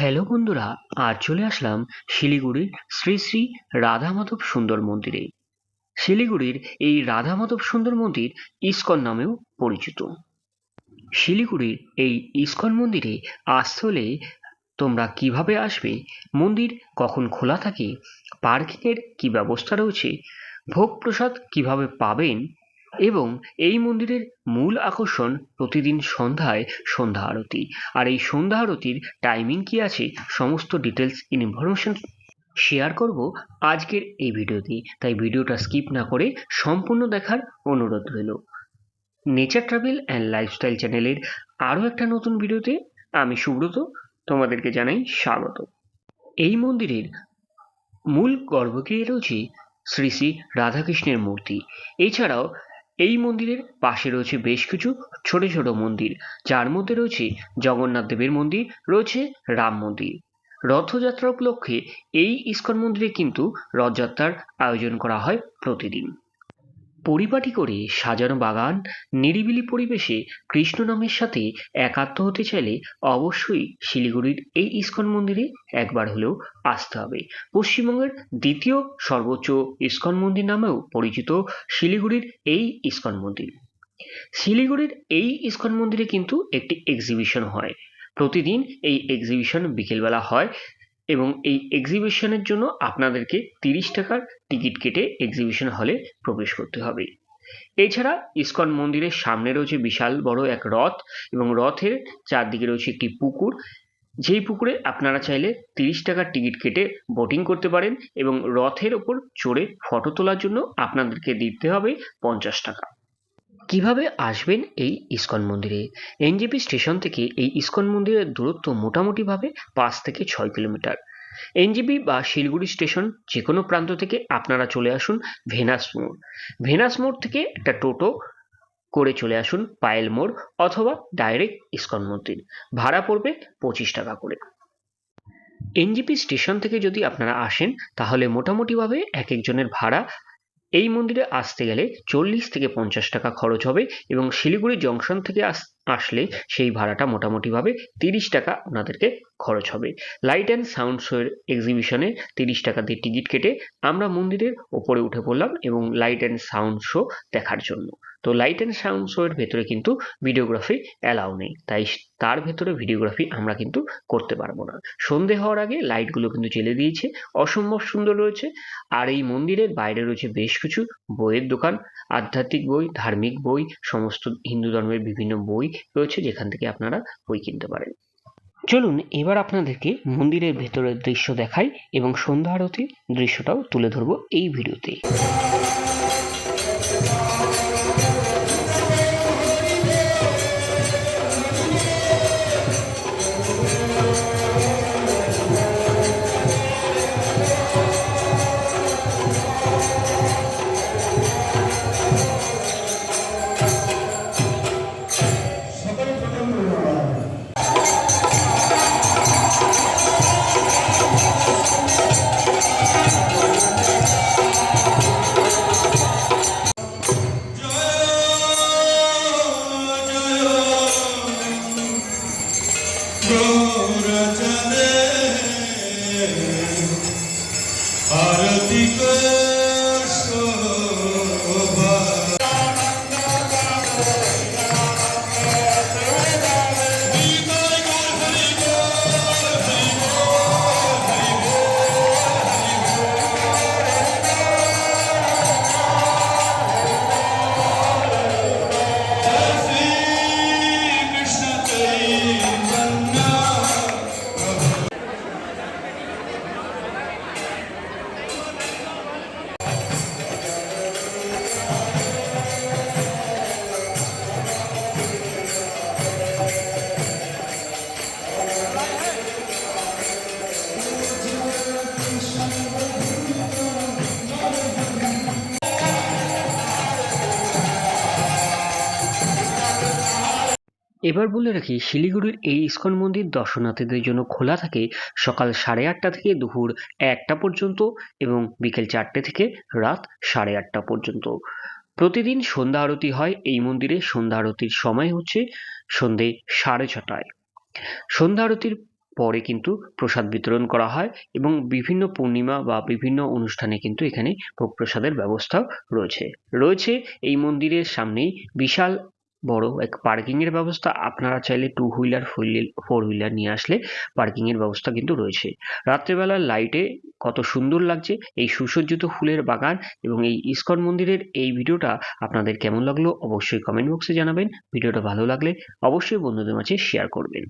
Hello বন্ধুরা, আজ চলে আসলাম শিলিগুড়ির শ্রী শ্রী রাধা মাধব সুন্দর মন্দিরে। শিলিগুড়ির এই রাধা মাধব সুন্দর মন্দির ইস্কন নামেও পরিচিত। শিলিগুড়ির এই ইস্কন মন্দিরে আসলে তোমরা কীভাবে আসবে, মন্দির কখন খোলা থাকে, পার্কিংয়ের কি ব্যবস্থা রয়েছে ভোগ প্রসাদ কীভাবে পাবেন এবং এই মন্দিরের মূল আকর্ষণ প্রতিদিন সন্ধ্যায় সন্ধ্যা আরতি। আর এই সন্ধ্যা আরতির টাইমিং কি আছে, সমস্ত ডিটেলস ইন ইনফরমেশন শেয়ার করব আজকের এই ভিডিওতে। তাই ভিডিওটা স্কিপ না করে সম্পূর্ণ দেখার অনুরোধ রইল। নেচার ট্রাভেল অ্যান্ড লাইফস্টাইল চ্যানেলের আরও একটা নতুন ভিডিওতে আমি সুব্রত, তোমাদেরকে জানাই স্বাগত। এই মন্দিরের মূল গর্ভগৃহে রয়েছে শ্রী শ্রী রাধাকৃষ্ণের মূর্তি। এছাড়াও এই মন্দিরের পাশে রয়েছে বেশ কিছু ছোট ছোট মন্দির। যার মধ্যে রয়েছে জগন্নাথ দেবের মন্দির, রয়েছে রাম মন্দির। রথযাত্রা উপলক্ষে এই ইস্কন মন্দিরে কিন্তু রথযাত্রার আয়োজন করা হয় প্রতিদিন। পরিপাটি করে সাজানো বাগান নিরিবিলি পরিবেশে কৃষ্ণ নামের সাথে একাত্ম হতে চাইলে অবশ্যই শিলিগুড়ির এই ইস্কন মন্দিরে একবার হলেও আসতে হবে। পশ্চিমবঙ্গের দ্বিতীয় সর্বোচ্চ ইস্কন মন্দির নামেও পরিচিত শিলিগুড়ির এই ইস্কন মন্দির। শিলিগুড়ির এই ইস্কন মন্দিরে কিন্তু একটি এক্সিবিশন হয়। প্রতিদিন এই এক্সিবিশন বিকেলবেলা হয়। এবং এই এক্সিবিশনের জন্য আপনাদেরকে তিরিশ টাকার টিকিট কেটে এক্সিবিশন হলে প্রবেশ করতে হবে। এছাড়া ইস্কন মন্দিরের সামনে রয়েছে বিশাল বড় এক রথ এবং রথের চারদিকে রয়েছে একটি পুকুর। যেই পুকুরে আপনারা চাইলে তিরিশ টাকার টিকিট কেটে বোটিং করতে পারেন এবং রথের ওপর চড়ে ফটো তোলার জন্য আপনাদেরকে দিতে হবে পঞ্চাশ টাকা। কীভাবে আসবেন এই ইস্কন মন্দিরে? এনজেপি স্টেশন থেকে এই ইস্কন মন্দিরের দূরত্ব মোটামুটিভাবে পাঁচ থেকে ছয় কিলোমিটার। এনজিবি বা শিলিগুড়ি স্টেশন যে কোনো প্রান্ত থেকে আপনারা চলে আসুন ভেনাস মোড়। ভেনাস মোড় থেকে একটা টোটো করে চলে আসুন পায়েল মোড় অথবা ডাইরেক্ট ইস্কন মন্দির। ভাড়া পড়বে পঁচিশ টাকা করে। এনজিপি স্টেশন থেকে যদি আপনারা আসেন, তাহলে মোটামুটিভাবে এক একজনের ভাড়া এই মন্দিরে আসতে গেলে চল্লিশ থেকে পঞ্চাশ টাকা খরচ হবে এবং শিলিগুড়ি জংশন থেকে আস, আসলে সেই ভাড়াটা মোটামুটিভাবে তিরিশ টাকা ওনাদেরকে খরচ হবে। লাইট অ্যান্ড সাউন্ড শোয়ের এক্সিবিশনে তিরিশ টাকা দিয়ে টিকিট কেটে আমরা মন্দিরের ওপরে উঠে পড়লাম এবং লাইট অ্যান্ড সাউন্ড শো দেখার জন্য। তো লাইট অ্যান্ড সাউন্ড শোয়ের ভেতরে কিন্তু ভিডিওগ্রাফি অ্যালাউ নেই। তাই তার ভেতরে ভিডিওগ্রাফি আমরা কিন্তু করতে পারব না। সন্ধে হওয়ার আগে লাইটগুলো কিন্তু জ্বেলে দিয়েছে। অসম্ভব সুন্দর রয়েছে। আর এই মন্দিরের বাইরে রয়েছে বেশ কিছু বইয়ের দোকান। আধ্যাত্মিক বই, ধার্মিক বই, সমস্ত হিন্দু ধর্মের বিভিন্ন বই রয়েছে যেখান থেকে আপনারা বই কিনতে পারেন। চলুন এবার আপনাদেরকে মন্দিরের ভেতরের দৃশ্য দেখাই এবং সন্ধ্যা আরতির দৃশ্যটাও তুলে ধরবো এই ভিডিওতে এবার বলে রাখি, শিলিগুড়ির এই ইস্কন মন্দির দর্শনার্থীদের জন্য খোলা থাকে সকাল সাড়ে আটটা থেকে দুপুর একটা পর্যন্ত এবং বিকেল চারটে থেকে রাত সাড়ে আটটা পর্যন্ত। প্রতিদিন সন্ধ্যা আরতি হয় এই মন্দিরে। সন্ধ্যা আরতির সময় হচ্ছে সন্ধে সাড়ে ছটায়। সন্ধ্যা আরতির পরে কিন্তু প্রসাদ বিতরণ করা হয় এবং বিভিন্ন পূর্ণিমা বা বিভিন্ন অনুষ্ঠানে কিন্তু এখানে ভোগ প্রসাদের ব্যবস্থাও রয়েছে। রয়েছে এই মন্দিরের সামনেই বিশাল বড়। এক পার্কিং এর ব্যবস্থা আপনারা চাইলে টু হুইলার ফোর হুইলার নিয়ে আসলে পার্কিং এর ব্যবস্থা কিন্তু রয়েছে। রাত্রেবেলার লাইটে কত সুন্দর লাগছে এই সুসজ্জিত ফুলের বাগান এবং এই ইস্কন মন্দিরের এই ভিডিওটা আপনাদের কেমন লাগল অবশ্যই কমেন্ট বক্সে জানাবেন। ভিডিওটা ভালো লাগলে অবশ্যই বন্ধুদের মাঝে শেয়ার করবেন।